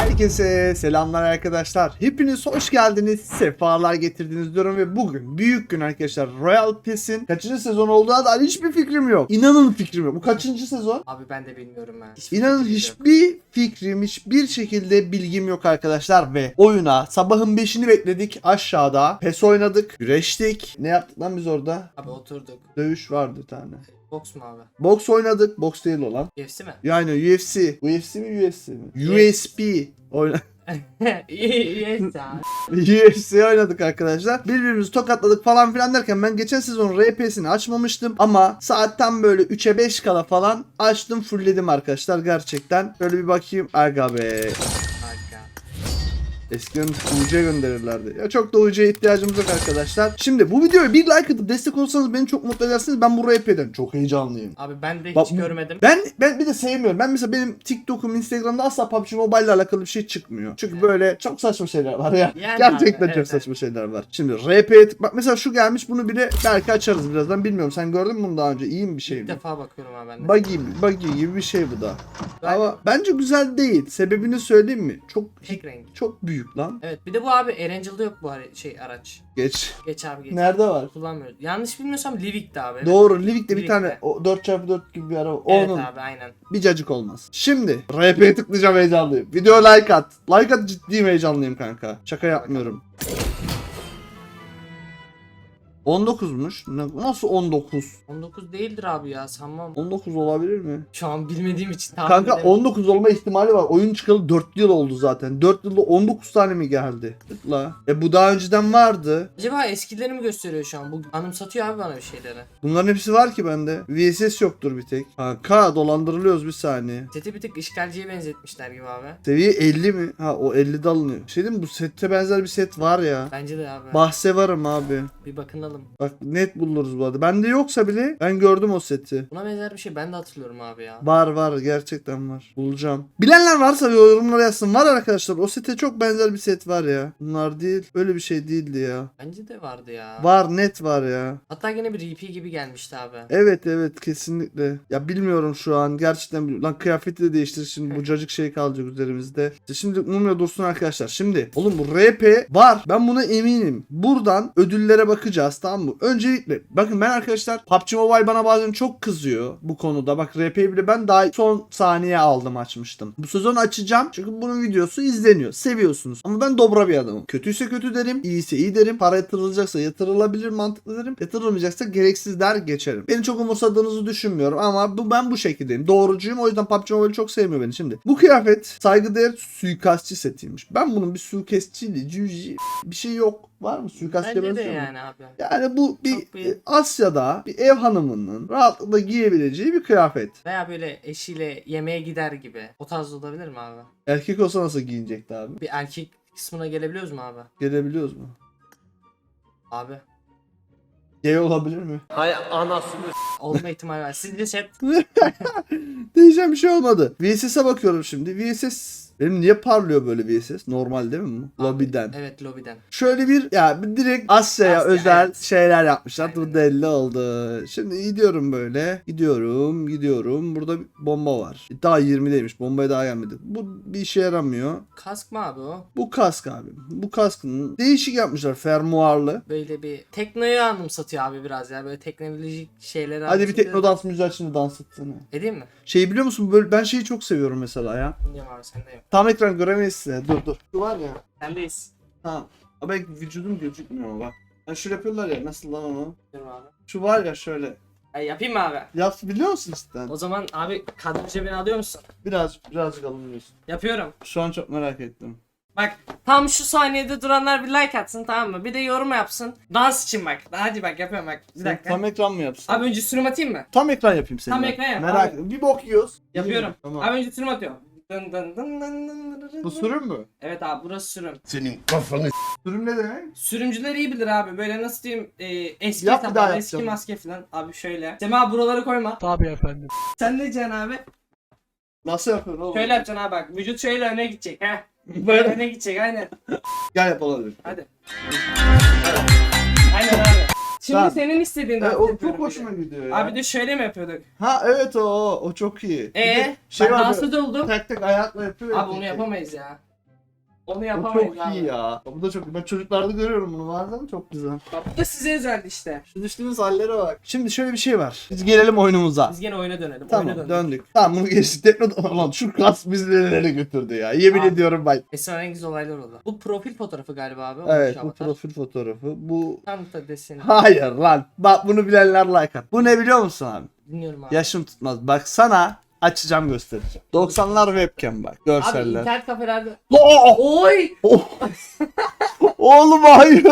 Herkese selamlar arkadaşlar. Hepiniz hoş geldiniz. Sefalar getirdiniz diyorum ve bugün büyük gün arkadaşlar. Royal Pass'in kaçıncı sezon olduğuna dair hiçbir fikrim yok. İnanın fikrim yok. Bu kaçıncı sezon? Abi ben de bilmiyorum ben. İnanın hiçbir fikrim, hiçbir şekilde bilgim yok arkadaşlar ve oyuna sabahın 5'ini bekledik aşağıda. PES oynadık, güreştik. Ne yaptık lan biz orada? Abi oturduk. Dövüş vardı bir tane. Boks mu abi? Boks oynadık. Boks değil olan. UFC mi? Yani UFC. UFC mi UFC mi? USB. Oyna abi. UFC oynadık arkadaşlar. Birbirimizi tokatladık falan filan derken ben geçen sezon RP'sini açmamıştım ama saatten böyle 3'e 5 kala falan açtım fullledim arkadaşlar gerçekten. Böyle bir bakayım. Aga be. Eskiden UC gönderirlerdi. Ya çok da UC'ye ihtiyacımız yok arkadaşlar. Şimdi bu videoya bir like atıp destek olsanız beni çok mutlu edersiniz. Ben bu RP'den çok heyecanlıyım. Abi ben de hiç görmedim. Ben ben bir de sevmiyorum. Ben mesela benim TikTok'um, Instagram'da asla PUBG Mobile ile alakalı bir şey çıkmıyor. Çünkü Evet. böyle çok saçma şeyler var ya. Yani Gerçekten abi, çok evet, saçma şeyler var. Şimdi tık- bak mesela şu gelmiş bunu bile belki açarız birazdan bilmiyorum. Sen gördün mü bunu daha önce? İyi mi bir şey İlk mi? defa bakıyorum abi ben de. Buggy, buggy gibi bir şey bu da. Ben- Ama bence güzel değil. Sebebini söyleyeyim mi? Çok Tek renk. çok büyük lan. Evet bir de bu abi Erangel'da yok bu hari- şey araç. Geç. Geç abi geç. Nerede var? Kullanmıyoruz. Yanlış bilmiyorsam Livik'te abi. Doğru. Livik'te bir Livik'te. tane o 4x4 gibi bir araba. Evet Onun abi aynen. bir cacık olmaz. Şimdi RP'ye tıklayacağım heyecanlıyım. Video like at. Like at ciddiyim heyecanlıyım kanka. Şaka yapmıyorum. 19'muş. Ne- Nasıl 19? 19 değildir abi ya sanmam. 19 olabilir mi? Şu an bilmediğim için tahmin Kanka edemiyorum. 19 olma ihtimali var. Oyun çıkalı 4 yıl oldu zaten. 4 yılda 19 tane mi geldi? Tıkla. E bu daha önceden vardı. Acaba eskileri mi gösteriyor şu an? Bu anımsatıyor abi bana bir şeyleri. Bunların hepsi var ki bende. VSS yoktur bir tek. Kanka dolandırılıyoruz bir saniye. Seti bir tık işgalciye benzetmişler gibi abi. Seviye 50 mi? Ha o 50'de alınıyor. Şey diyeyim mi? bu sette benzer bir set var ya. Bence de abi. Bahse varım abi. bir bakınalım. Bak net buluruz bu arada. Bende yoksa bile ben gördüm o seti. Buna benzer bir şey ben de hatırlıyorum abi ya. Var var gerçekten var. Bulacağım. Bilenler varsa yorumlara yazsın. Var arkadaşlar o sete çok benzer bir set var ya. Bunlar değil. Öyle bir şey değildi ya. Bence de vardı ya. Var net var ya. Hatta yine bir RP gibi gelmişti abi. Evet evet kesinlikle. Ya bilmiyorum şu an gerçekten. Lan kıyafeti de değiştir şimdi bu cacık şey kalacak üzerimizde. İşte şimdi mumya dursun arkadaşlar. Şimdi oğlum bu RP var. Ben buna eminim. Buradan ödüllere bakacağız tamam mı? Öncelikle bakın ben arkadaşlar PUBG Mobile bana bazen çok kızıyor bu konuda. Bak RP'yi bile ben daha son saniye aldım açmıştım. Bu sezon açacağım çünkü bunun videosu izleniyor. Seviyorsunuz. Ama ben dobra bir adamım. Kötüyse kötü derim. iyiyse iyi derim. Para yatırılacaksa yatırılabilir mantıklı derim. Yatırılmayacaksa gereksiz der geçerim. Beni çok umursadığınızı düşünmüyorum ama bu ben bu şekildeyim. Doğrucuyum. O yüzden PUBG Mobile çok sevmiyor beni şimdi. Bu kıyafet saygıdeğer suikastçı setiymiş. Ben bunun bir suikastçıyla cüci bir şey yok. Var mı? Suikastçıya Bence de mu? yani abi. Yani bu bir, e, Asya'da bir ev hanımının rahatlıkla giyebileceği bir kıyafet. Veya böyle eşiyle yemeğe gider gibi. O tarz olabilir mi abi? Erkek olsa nasıl giyinecekti abi? Bir erkek kısmına gelebiliyoruz mu abi? Gelebiliyoruz mu? Abi. Gay olabilir mi? Olma ihtimali var. Sizce chat Diyeceğim bir şey olmadı. VSS'e bakıyorum şimdi. VSS benim niye parlıyor böyle VSS? Normal değil mi bu? Lobby'den. Evet lobiden. Şöyle bir ya bir direkt Asya'ya Asya, özel evet. şeyler yapmışlar. Bu belli oldu. Şimdi gidiyorum böyle. Gidiyorum, gidiyorum. Burada bir bomba var. Daha 20'deymiş. Bombaya daha gelmedi. Bu bir işe yaramıyor. Kask mı abi o? Bu kask abi. Bu kaskın değişik yapmışlar. Fermuarlı. Böyle bir teknoyu anımsatıyor abi biraz ya. Böyle teknolojik şeyleri Hadi bir tekno dans müziği açın dans etsene. Edeyim mi? Şey biliyor musun? Böyle, ben şeyi çok seviyorum mesela ya. Bilmiyorum abi sendeyim. Tam ekran göremeyiz de. Dur dur. Şu var ya. Sendeyiz. Tamam. Ama vücudum gözükmüyor ama bak. Yani şöyle yapıyorlar ya. Nasıl lan onu? Bilmiyorum abi. Şu var ya şöyle. E, yapayım mı abi? Yap biliyor musun cidden? O zaman abi kadın cebine alıyor musun? Biraz birazcık alınıyorsun. Yapıyorum. Şu an çok merak ettim. Bak tam şu saniyede duranlar bir like atsın tamam mı? Bir de yorum yapsın. Dans için bak. Hadi bak yapıyorum bak. Bir Sen dakika. tam ekran mı yapsın? Abi önce sürüm atayım mı? Tam ekran yapayım seni. Tam ben. ekran yap, Merak abi. Bir bok yiyoruz. Yapıyorum. Tamam. Abi önce sürüm atıyorum. Dın dın dın dın dın dın dın. Bu sürüm mü? Evet abi burası sürüm. Senin kafanı Sürüm ne demek? Sürümcüler iyi bilir abi. Böyle nasıl diyeyim e, eski Yap bir eski yapacağım. maske falan. Abi şöyle. Sema buraları koyma. Tabii efendim. Sen ne diyeceksin abi? Nasıl yapıyorsun oğlum? Şöyle yapacaksın abi bak. Vücut şöyle öne gidecek ha. Böyle öne gidecek aynen. Gel yapalım. Hadi. Aynen abi. Şimdi Tamam. senin istediğin E, dans o yapıyorum çok bir de. hoşuma gidiyor ya. Abi de şöyle mi yapıyorduk? Ha evet o o çok iyi. Bir Ee, de şey ben var dansı böyle, da oldum. Tek tek ayakla yapıyor. ya Abi onu tek. yapamayız ya. Onu Bu yapamayız çok abi. iyi ya. Bu da çok iyi. Ben çocuklarda görüyorum bunu bazen çok güzel. Bak, Bu da size özeldi işte. Şu düştüğümüz hallere bak. Şimdi şöyle bir şey var. Biz gelelim oyunumuza. Biz gene oyuna dönelim. Tamam oyuna döndük. Tamam bunu geçtik. Tekno Ulan şu kas bizi nerelere götürdü ya. Yemin Abi. ediyorum bak. Esrarengiz olaylar oldu. Bu profil fotoğrafı galiba abi. Evet olmuş bu avatar. profil fotoğrafı. Bu Tam da deseni. Hayır lan. Bak bunu bilenler like at. Bu ne biliyor musun abi? Dinliyorum abi. Yaşım tutmaz. Bak sana açacağım göstereceğim. 90'lar webcam bak. Abi Görseller. internet kafelerde... Oo! Oy! Oh! Oğlum hayır.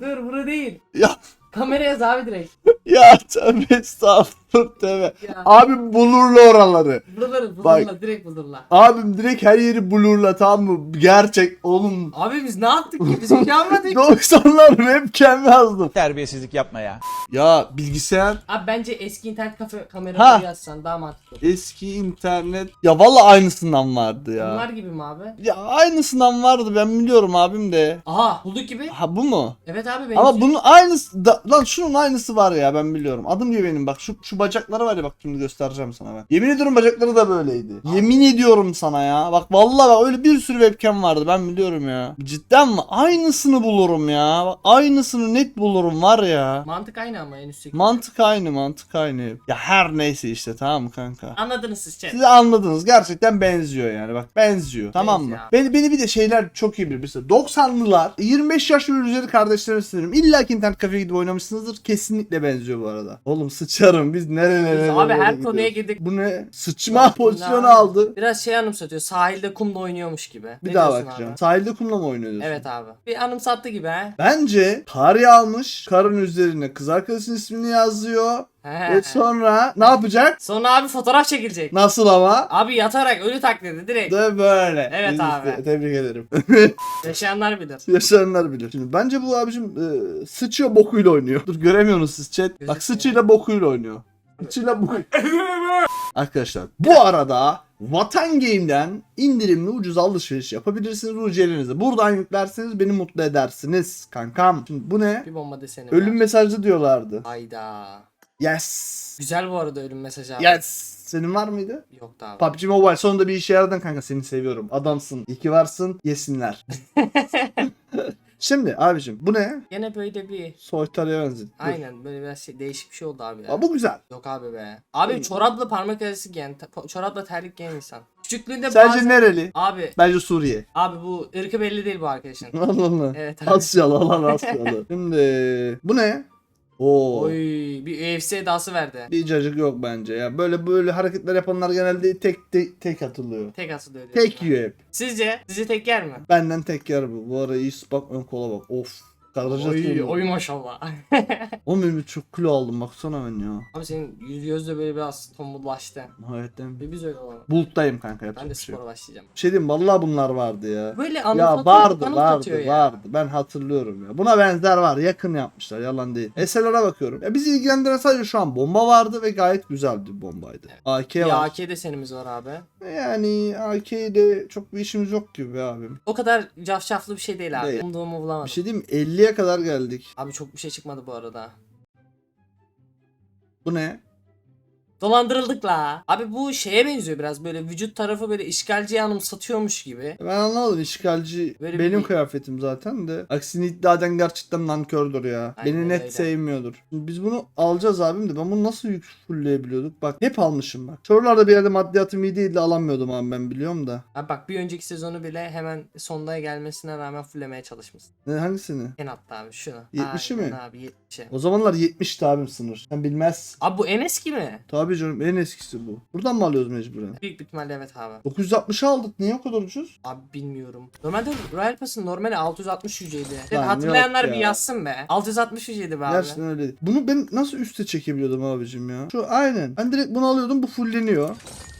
Dur burada değil. Ya Kameraya yaz abi direkt. Ya tövbe estağfurullah tövbe. Ya. Abim bulurla oraları. Bulurlar, Bak. bulurlar, direkt bulurlar. Abim direkt her yeri blurla tamam mı? Gerçek oğlum. Abi biz ne yaptık ki? Biz bir şey yapmadık. 90'lar webcam yazdım. Terbiyesizlik yapma ya. Ya bilgisayar Abi bence eski internet kafe Ha. kameraları yazsan daha mantıklı. eski internet. Ya valla aynısından vardı ya. Bunlar gibi mi abi? Ya aynısından vardı ben biliyorum abim de. Aha bulduk gibi. Ha bu mu? Evet abi benim. Ama bunun aynısı da, lan şunun aynısı var ya ben biliyorum. Adım diye benim bak şu şu bacakları var ya bak şimdi göstereceğim sana ben. Yemin ediyorum bacakları da böyleydi. Yemin ediyorum sana ya. Bak vallahi bak öyle bir sürü webcam vardı ben biliyorum ya. Cidden mi? Aynısını bulurum ya. Bak, aynısını net bulurum var ya. Mantık aynı ama en üstteki. Mantık aynı mantık aynı. Ya her neyse işte tamam mı kanka? Anladınız siz chat. Siz anladınız gerçekten benziyor yani bak benziyor tamam mı? Beni, beni bir de şeyler çok iyi bilir. Mesela 90'lılar 25 yaş ve üzeri kardeşlerime söylüyorum. İlla ki internet kafeye gidip oynamışsınızdır. Kesinlikle benziyor bu arada. Oğlum sıçarım biz nerelere Biz abi her konuya girdik. Bu ne? Sıçma pozisyonu aldı. Biraz şey anımsatıyor. Sahilde kumda oynuyormuş gibi. Bir Ne daha bakacağım. abi? Sahilde kumla mı oynuyorsun? Evet abi. Bir anımsattı gibi ha. Bence kar yağmış. Karın üzerine kız arkadaşının ismini yazıyor. Ve sonra ne yapacak? Sonra abi fotoğraf çekilecek. Nasıl ama? Abi yatarak ölü taklidi direkt. De böyle. Evet Biz abi. işte- Tebrik ederim. Yaşayanlar bilir. Yaşayanlar bilir. Şimdi bence bu abicim e, sıçıyor bokuyla oynuyor. Dur göremiyorsunuz siz chat. Bak sıçıyla bokuyla oynuyor. Sıçıyla boku. Arkadaşlar bu arada Vatan Game'den indirimli ucuz alışveriş yapabilirsiniz UC'lerinizi. Buradan yüklerseniz beni mutlu edersiniz kankam. Şimdi bu ne? Bir bomba deseni Ölüm var. mesajı diyorlardı. Hayda. Yes. Güzel bu arada ölüm mesajı abi. Yes. Senin var mıydı? Yoktu abi. PUBG Mobile sonunda bir işe yaradın kanka seni seviyorum. Adamsın. İyi ki varsın. Yesinler. Şimdi abicim bu ne? Gene böyle bir Soytarıya benzedi. Aynen böyle biraz şey, değişik bir şey oldu abi ya. Aa, bu güzel. Yok abi be. Abi Değil. çorapla parmak arası giyen, ta- çorapla terlik giyen insan. Küçüklüğünde Sence bazen... nereli? Abi, Bence Suriye. abi bu ırkı belli değil bu arkadaşın. Allah Allah. Evet abi. Asyalı lan Asyalı. Şimdi bu ne? Oo. Oy, bir UFC edası verdi. Bir cacık yok bence ya. Böyle böyle hareketler yapanlar genelde tek tek, tek atılıyor. Tek atılıyor Tek yiyor hep. Sizce? Sizi tek yer mi? Benden tek yer bu. Bu ara iyi bak ön kola bak. Of. Karaca Oy, oy maşallah. Oğlum benim çok kilo aldım baksana ben ya. abi senin yüz gözde böyle biraz tombullaştı. Hayatım. Ve biz öyle olalım. Bulut'tayım kanka yapacak Ben de bir şey yok. başlayacağım. Bir şey diyeyim mi? vallahi bunlar vardı ya. Böyle Ya anımsatıyor, vardı vardı ya. vardı. Ben hatırlıyorum ya. Buna benzer var. Yakın yapmışlar. Yalan değil. SLR'a bakıyorum. Ya bizi ilgilendiren sadece şu an bomba vardı ve gayet güzel bir bombaydı. AK Bir var. AK desenimiz var abi. Yani AK ile çok bir işimiz yok gibi be abim. O kadar cafcaflı bir şey değil abi. Değil. Umduğumu bulamadım. Bir şey diyeyim mi? 50'ye kadar geldik. Abi çok bir şey çıkmadı bu arada. Bu ne? Dolandırıldık la. Abi bu şeye benziyor biraz böyle vücut tarafı böyle işgalciye anımsatıyormuş gibi. Ben anlamadım. işgalci Böyle benim bir- kıyafetim zaten de. Aksini iddia eden gerçekten nankördür ya. Aynen Beni net öyle. sevmiyordur. Şimdi biz bunu alacağız abim de ben bunu nasıl yük fullleyebiliyorduk? Bak hep almışım bak. Sorularda bir yerde maddiyatım iyi değil de alamıyordum abi ben biliyorum da. Abi bak bir önceki sezonu bile hemen sondaya gelmesine rağmen fullemeye çalışmışsın. Ne, hangisini? En hatta abi şunu. 70'i mi? Aynen Abi 70'i. O zamanlar 70'ti abim sınır. Sen bilmezsin. Abi bu en eski mi? Tabii canım en eskisi bu. Buradan mı alıyoruz mecburen? Büyük bir ihtimalle evet abi. 960'ı aldık. Niye o kadar ucuz? Abi bilmiyorum. Normalde Royal Pass'ın normali 660 yüceydi. Lan Hatırlayanlar yok bir ya. yazsın be. 660 yüceydi be abi. Gerçekten öyle. Bunu ben nasıl üste çekebiliyordum abicim ya? Şu aynen. Ben direkt bunu alıyordum bu fulleniyor.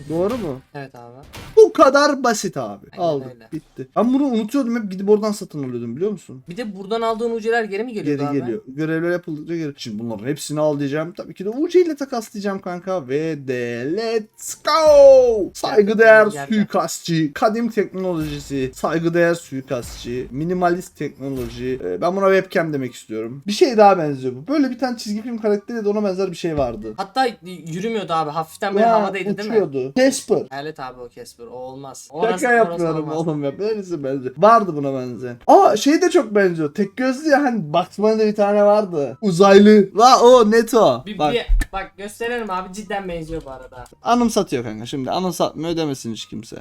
Doğru mu? Evet abi. Bu kadar basit abi. Aynen Aldık. öyle. Bitti. Ben bunu unutuyordum hep gidip oradan satın alıyordum biliyor musun? Bir de buradan aldığın uceler geri mi geliyor Geri abi? geliyor. Görevler yapıldıkça geri. Şimdi bunların hepsini al diyeceğim. Tabii ki de UC ile takaslayacağım kanka. Ve de let's go. Saygıdeğer gel. suikastçı. Kadim teknolojisi. Saygıdeğer suikastçı. Minimalist teknoloji. Ee, Ben buna webcam demek istiyorum. Bir şey daha benziyor bu. Böyle bir tane çizgi film karakteri de ona benzer bir şey vardı. Hatta yürümüyordu abi. Hafiften böyle Ya, havadaydı değil mi? uçuyordu. Casper. Evet abi o Casper. O olmaz. Şaka yapmıyorum oğlum ya. Neresi benziyor? Vardı buna benzeyen. Aa şey de çok benziyor. Tek gözlü ya hani Bunny'de bir tane vardı. Uzaylı. La o net o. Bir, Bak bir- bak gösterelim abi cidden benziyor bu arada. anımsatıyor kanka şimdi. Anımsatmıyor demesin hiç kimse.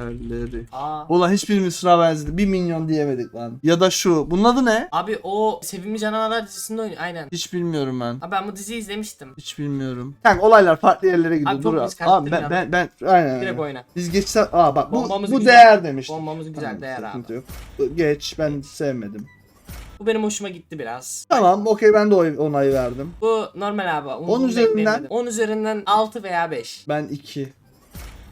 Karakterleri. Aa. Ulan hiçbirimiz şuna benzedi. Bir milyon diyemedik lan. Ya da şu. Bunun adı ne? Abi o Sevimli Canavarlar dizisinde oynuyor. Aynen. Hiç bilmiyorum ben. Abi ben bu diziyi izlemiştim. Hiç bilmiyorum. Kanka olaylar farklı yerlere gidiyor. Abi Dur çok abi. biz Abi ben, ben, ben, aynen. Direkt aynen. oyna. Biz geçsek, aa bak bu, Bombamız bu güzel. değer demiş. Bombamız güzel Tamam, değer sıkıntı abi. yok. Geç ben sevmedim. Bu benim hoşuma gitti biraz. Tamam okey ben de oy- onay verdim. Bu normal abi. Onu- On bunu üzerinden- bekleyemedim. 10 üzerinden 6 veya 5. Ben 2.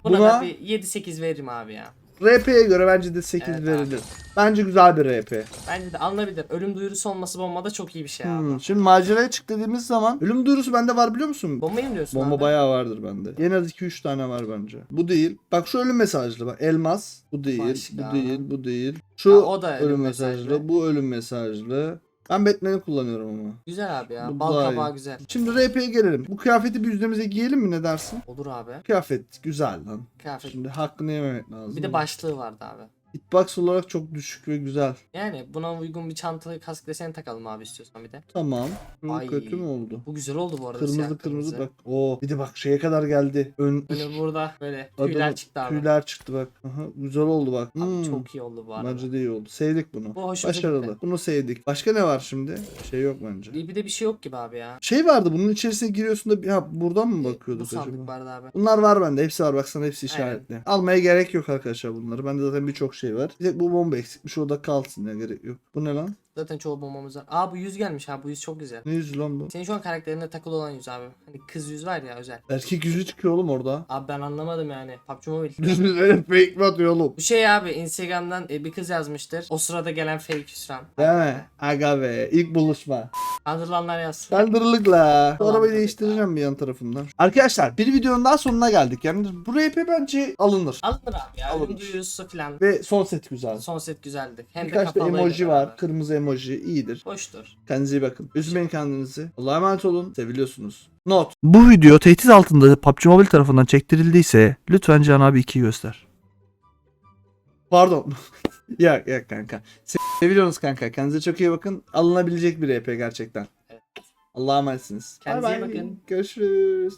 Buna, Buna- da bir 7-8 veririm abi ya. RP'ye göre bence de 8 Evet abi. verilir. Bence güzel bir RP. Bence de alınabilir. Ölüm duyurusu olması bombada çok iyi bir şey abi. Hmm, Şimdi maceraya çık dediğimiz zaman ölüm duyurusu bende var biliyor musun? Bombayı mı diyorsun Bomba abi? bayağı vardır bende. En az 2-3 tane var bence. Bu değil. Bak şu ölüm mesajlı bak. Elmas. Bu değil. Başka. Bu değil. Bu değil. Şu Ha, o da ölüm, ölüm mesajlı. mesajlı. Bu ölüm mesajlı. Ben Batman'i kullanıyorum ama. Güzel abi ya. Bu Bal daha iyi. kabağı güzel. Şimdi RP'ye gelelim. Bu kıyafeti bir yüzümüze giyelim mi ne dersin? Olur abi. Kıyafet güzel lan. Kıyafet. Şimdi hakkını yememek lazım. Bir de başlığı vardı abi. Hitbox olarak çok düşük ve güzel. Yani buna uygun bir çantalı kask deseni takalım abi istiyorsan bir de. Tamam. Bu Ay. kötü mü oldu? Bu güzel oldu bu arada. Kırmızı siyah kırmızı bak. Oo, bir de bak şeye kadar geldi. Ön Böyle burada böyle tüyler çıktı abi. Tüyler çıktı bak. Aha, güzel oldu bak. Abi Hmm, çok iyi oldu bu arada. Bence de iyi oldu. Sevdik bunu. Bu Başarılı. gitti. Bunu sevdik. Başka ne var şimdi? Şey yok bence. Bir de bir şey yok gibi abi ya. Şey vardı bunun içerisine giriyorsun da ya buradan mı Bu bakıyorduk sandık acaba? vardı abi. Bunlar var bende. Hepsi var. Baksana hepsi Aynen. işaretli. Almaya gerek yok arkadaşlar bunları. Bende zaten birçok şey var. Bir tek bu bomba eksikmiş. O da kalsın ya gerek yok. Bu ne lan? Zaten çoğu bombamız var. Aa bu yüz gelmiş abi bu yüz çok güzel. Ne yüzü lan bu? Senin şu an karakterinde takılı olan yüz abi. Hani kız yüz var ya özel. Erkek yüzü çıkıyor oğlum orada. Abi ben anlamadım yani. PUBG Mobile. Düz düz öyle fake mi atıyor oğlum? Bu şey abi Instagram'dan e, bir kız yazmıştır. O sırada gelen fake hüsran. Değil mi? Aga be. ilk buluşma. Hatırlanlar yazsın. Tamam, arabayı tabii. değiştireceğim bir yan tarafından. Arkadaşlar bir videonun daha sonuna geldik. Yani bu RP bence alınır. Alınır abi ya. Alınır. Duyurusu falan. Ve son set güzel. Son set güzeldi. Hem de Birkaç da kapalıydı emoji var. Kırmızı emoji iyidir. Hoştur. Kendinize iyi bakın. Üzmeyin kendinizi. Allah'a emanet olun. Seviliyorsunuz. Not. Bu video tehdit altında PUBG Mobile tarafından çektirildiyse lütfen Can abi 2'yi göster. Pardon. ya ya kanka. Seviyorsunuz kanka. Kendinize çok iyi bakın. Alınabilecek bir RP gerçekten. Evet. Allah'a emanetsiniz. Kendinize iyi bay. bakın. Görüşürüz.